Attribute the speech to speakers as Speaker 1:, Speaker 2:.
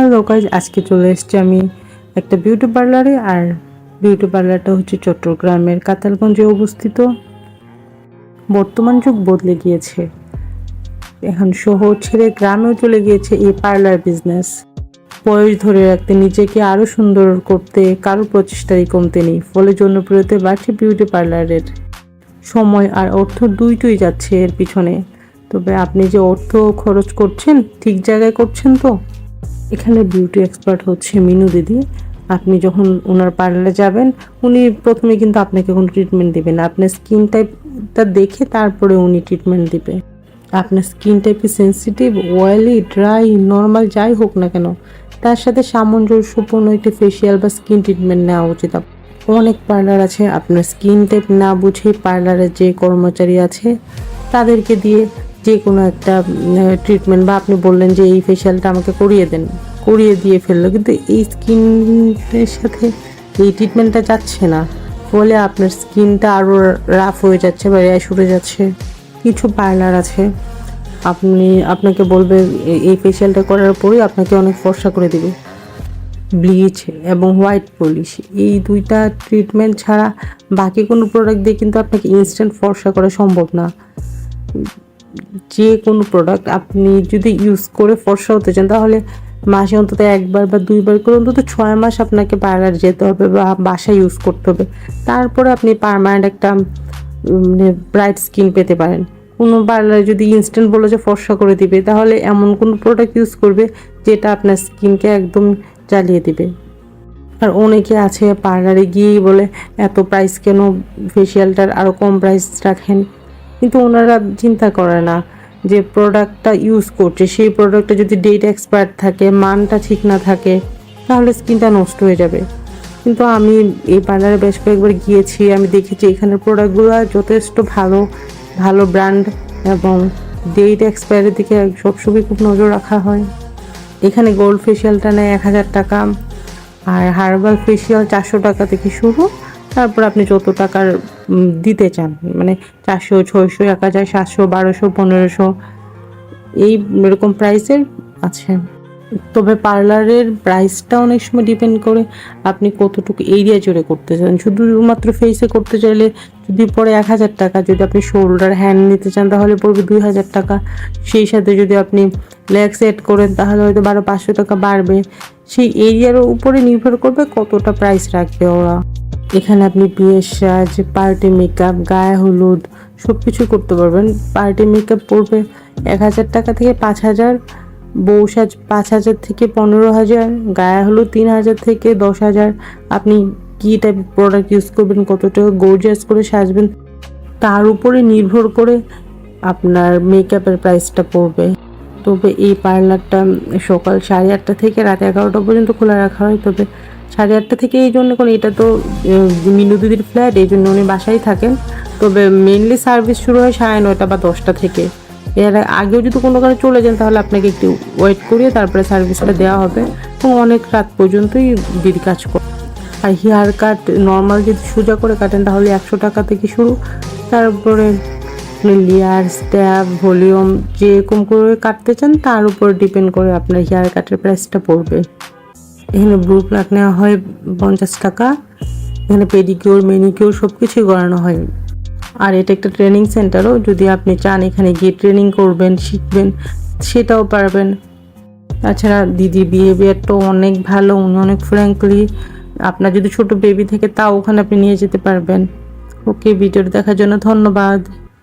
Speaker 1: Hello guys আজকে চলে এসেছি আমি একটা বিউটি পার্লারে আর বিউটি পার্লারটা হচ্ছে চট্টগ্রামের কাতালগঞ্জে অবস্থিত। বর্তমান যুগ বদলে গিয়েছে। এখন শহর ছেড়ে গ্রামেও চলে গিয়েছে এই পার্লার বিজনেস বয়স ধরে রাখতে নিজেকে আরও সুন্দর করতে, কারও প্রচেষ্টারই কমতে নেই, ফলে জনপ্রিয়তা বাড়ছে বিউটি পার্লারের সময় আর অর্থ দুইটোই যাচ্ছে এর পিছনে। তবে আপনি যে অর্থ খরচ করছেন, ঠিক জায়গায় করছেন তো? এখানে বিউটি এক্সপার্ট হচ্ছে মিনু দিদি। আপনি যখন ওনার পার্লারে যাবেন, উনি প্রথমে কিন্তু আপনাকে কোনো ট্রিটমেন্ট দিবেন আপনার স্কিন টাইপটা দেখে তারপরে উনি ট্রিটমেন্ট দিবে। আপনার skin type sensitive oily dry normal যাই হোক না কেন, তার সাথে সামঞ্জস্যপূর্ণ একটি ফেসিয়াল বা স্কিন ট্রিটমেন্ট নেওয়া উচিত। অনেক পার্লার আছে, আপনার স্কিন টাইপ না বুঝে পার্লারের যে কর্মচারী আছে, তাদেরকে দিয়ে যে কোনো একটা ট্রিটমেন্ট বা আপনি বললেন যে এই ফেশিয়ালটা আমাকে করিয়ে দেন, করিয়ে দিয়ে ফেলল, কিন্তু এই স্কিনের সাথে এই ট্রিটমেন্টটা যাচ্ছে না। ফলে আপনার স্কিনটা আরও রাফ হয়ে যাচ্ছে বা র্যাশ উঠে যাচ্ছে। কিছু পার্লার আছে। আপনি, আপনাকে বলবে এই ফেশিয়ালটা করার পরেই আপনাকে অনেক ফর্সা করে দেবে। ব্লিচ এবং হোয়াইট পলিশ, এই দুইটা ট্রিটমেন্ট ছাড়া বাকি কোনো প্রোডাক্ট দিয়ে কিন্তু আপনাকে ইনস্ট্যান্ট ফর্সা করা সম্ভব না। যে কোনো প্রোডাক্ট আপনি যদি ইউজ করে ফর্সা হতে চান, তাহলে মাসে অন্তত একবার বা দুইবার করে, অন্তত ছয় মাস আপনাকে পার্লার যেতে হবে বা বাসায় ইউজ করতে হবে। তারপরে আপনি পারমানেন্ট একটা ব্রাইট স্কিন পেতে পারেন। কোনো পার্লারে যদি ইনস্ট্যান্ট বলে যে ফর্সা করে দিবে, তাহলে এমন কোনো প্রোডাক্ট ইউজ করবে যেটা আপনার স্কিনকে একদম জ্বালিয়ে দিবে। আর অনেকে আছে পার্লারে গিয়েই বলে, এত প্রাইস কেন? ফেসিয়ালটার আরও কম প্রাইস রাখেন। কিন্তু ওনারা চিন্তা করে না যে প্রোডাক্টটা ইউজ করছে। সেই প্রোডাক্টটা যদি ডেট এক্সপায়ার থাকে, মানটা ঠিক না থাকে, তাহলে স্কিনটা নষ্ট হয়ে যাবে। কিন্তু আমি এই পার্লারে বেশ কয়েকবার গিয়েছি, আমি দেখেছি এখানের প্রোডাক্টগুলো যথেষ্ট ভালো ভালো ব্র্যান্ড এবং ডেট এক্সপায়ারের দিকে সবসময় খুব নজর রাখা হয়। এখানে গোল্ড ফেসিয়ালটা নেয় এক হাজার টাকা আর হার্বাল ফেসিয়াল চারশো টাকা থেকে শুরু। তারপর আপনি যত টাকার দিতে চান। মানে চারশো, ছয়শো, এক হাজার, সাতশো, বারোশো, পনেরোশো, এই এরকম প্রাইসের আছে। তবে পার্লারের প্রাইসটা অনেক সময় ডিপেন্ড করে আপনি কতটুকু এরিয়া জুড়ে করতে চান। শুধুমাত্র ফেসে করতে চাইলে যদি পরে এক হাজার টাকা, যদি আপনি শোল্ডার হ্যান্ড নিতে চান, তাহলে পড়বে দুই হাজার টাকা। সেই সাথে যদি আপনি লেগ সেট করেন, তাহলে হয়তো বারো, পাঁচশো টাকা বাড়বে। সেই এরিয়ার উপরে নির্ভর করবে কতটা প্রাইস রাখবে ওরা। এখানে আপনি বিয়ের সাজ পার্টি মেকআপ গায়ে হলুদ সব কিছু করতে পারবেন। পার্টি মেকআপ পড়বে এক হাজার টাকা থেকে পাঁচ হাজার, বউ সাজ পাঁচ হাজার থেকে পনেরো হাজার, গায়ে হলুদ তিন হাজার থেকে দশ হাজার। আপনি কী টাইপের প্রোডাক্ট ইউজ করবেন, কতটা গোর্জিয়াস করে সাজবেন, তার উপরে নির্ভর করে আপনার মেকআপের প্রাইসটা পড়বে। তবে এই পার্লারটা সকাল সাড়ে আটটা থেকে রাত এগারোটা পর্যন্ত খোলা রাখা হয়। তবে সাড়ে আটটা থেকে এই জন্য কোনো এটা তো মিনু দিদির ফ্ল্যাট এই জন্য উনি বাসায় থাকেন। তবে মেনলি সার্ভিস শুরু হয় সাড়ে নয়টা বা দশটা থেকে। এর আগেও যদি কোনো কারণে চলে যান, তাহলে আপনাকে একটু ওয়েট করিয়ে তারপরে সার্ভিসটা দেওয়া হবে। এবং অনেক রাত পর্যন্তই দিদি কাজ করে আর হেয়ার কাট নর্মাল যদি সোজা করে কাটেন, তাহলে একশো টাকা থেকে শুরু। তারপরে লেয়ার স্ট্যাপ ভলিউম যেরকম করে কাটতে চান, তার উপর ডিপেন্ড করে আপনার হেয়ার কাটের প্রাইসটা পড়বে। এখানে ব্লু প্লাক নেওয়া হয় পঞ্চাশ টাকা। এখানে পেডিকিউর মেনিকিউর সব কিছুই করানো হয়। আর এটা একটা ট্রেনিং সেন্টারও যদি আপনি চান এখানে গিয়ে ট্রেনিং করবেন, শিখবেন, সেটাও পারবেন। তাছাড়া দিদি বিহেভিয়ারটাও অনেক ভালো, উনি অনেক ফ্র্যাঙ্কলি আপনার যদি ছোট বেবি থেকে, তাও ওখানে আপনি নিয়ে যেতে পারবেন। ওকে ভিডিওটা দেখার জন্য ধন্যবাদ।